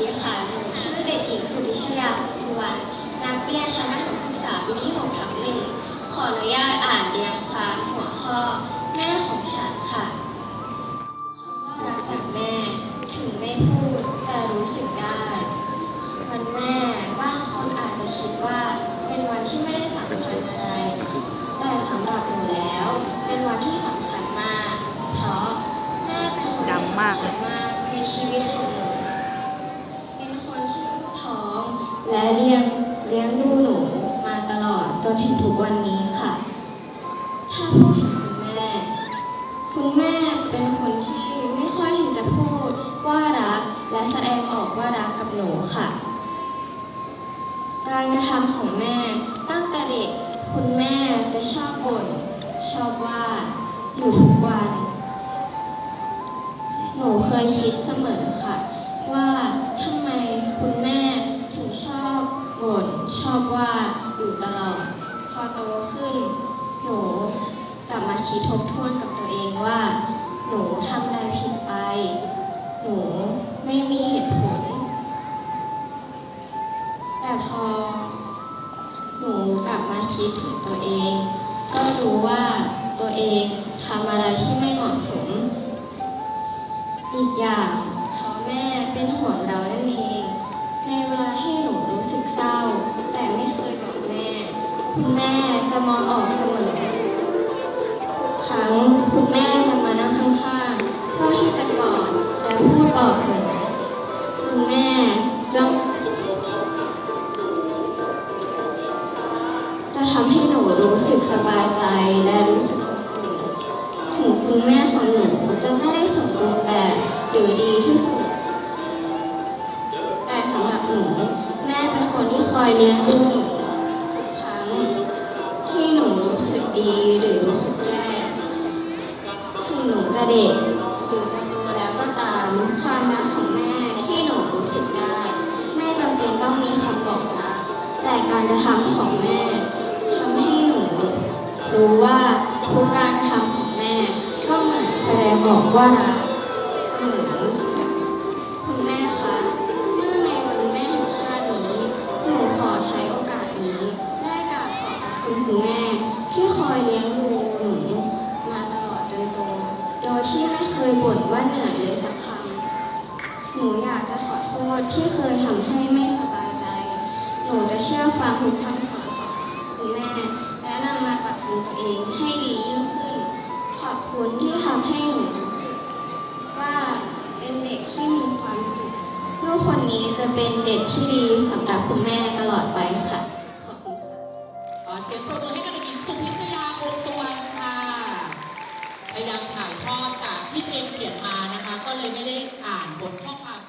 ดีค่ะ หนูชื่อเด็กหญิงสุธิชยาสุขสุวรรณ นักเรียนชั้นประถมศึกษาปีที่6ทับหนึ่งขออนุญาตอ่านเรียงความหัวข้อ แม่ของฉันค่ะคำว่ารักจากแม่ ถึงไม่พูดแต่รู้สึกได้ วันแม่บางคนอาจจะคิดว่าเป็นวันที่ไม่ได้สำคัญอะไร แต่สำหรับหนูแล้ว เป็นวันที่สำคัญมาก เพราะแม่เป็นคนที่สำคัญมากในชีวิตของหนู และเลี้ยงเลี้ยงดูหนูมาตลอดจนถึงทุกวันนี้ค่ะ ถ้าพูดถึงคุณแม่ คุณแม่เป็นคนที่ไม่ค่อยที่จะพูดว่ารัก และแสดงออกว่ารักกับหนูค่ะ การกระทำของแม่ตั้งแต่เด็กคุณแม่จะชอบบ่นชอบว่าอยู่ทุกวัน หนูเคยคิดเสมอค่ะ ว่า ขึ้น หนูกลับมาคิดทบทวนกับตัวเองว่า หนูทำอะไรผิดไป หนูไม่มีเหตุผล แต่พอ หนูกลับมาคิดถึงตัวเอง ก็รู้ว่าตัวเองทำอะไรที่ไม่เหมาะสม อีกอย่างพราะแม่เป็นห่วงเรานั่นเอง อออกเสมอทุกครั้งคุณแม่จะมานั่งข้างๆเพื่อที่จะกอดและพูดปลอบหนูคุณแม่จะจะทำให้หนูรู้สึกสบายใจและรู้สึกอบอุ่นถึงคุณแม่ของหนูจะไม่ได้สมบูรณ์แบบหรือดีที่สุด แต่สำหรับหนูแม่เป็นคนที่คอยเลี้ยงดูีหรือรู้สึกแย่ถึงหนูจะเด็กหรือจะโตแล้วก็ตามความรักของแม่ที่หนูรู้สึกได้ ไม่จำเป็นต้องมีคำบอกรักแต่การกระทำของแม่ทำให้หนูรู้ว่าทุกการกระทำของแม่ก็เหมือนแสดงออกว่ารัก บ่นว่าเหนื่อยเลยสักคำหนูอยากจะขอโทษที่เคยทำให้ไม่สบายใจ หนูจะเชื่อฟังทุกคำสอนของคุณแม่ และนำมาปรับปรุงตัวเองให้ดียิ่งขึ้น ขอบคุณที่ทำให้หนูรู้สึก ว่าเป็นเด็กที่มีความสุขลูกคนนี้จะเป็นเด็กที่ดีสำหรับคุณแม่ตลอดไปค่ะขอบคุณค่ะขอเสียงปรบมือให้กับเด็กหญิงสุพิชยาโอมสุวรรณค่ะพยายามถ่ายทอดจาก ที่ตัวเองเขียนมานะคะ ก็เลยไม่ได้อ่านบทข้อความ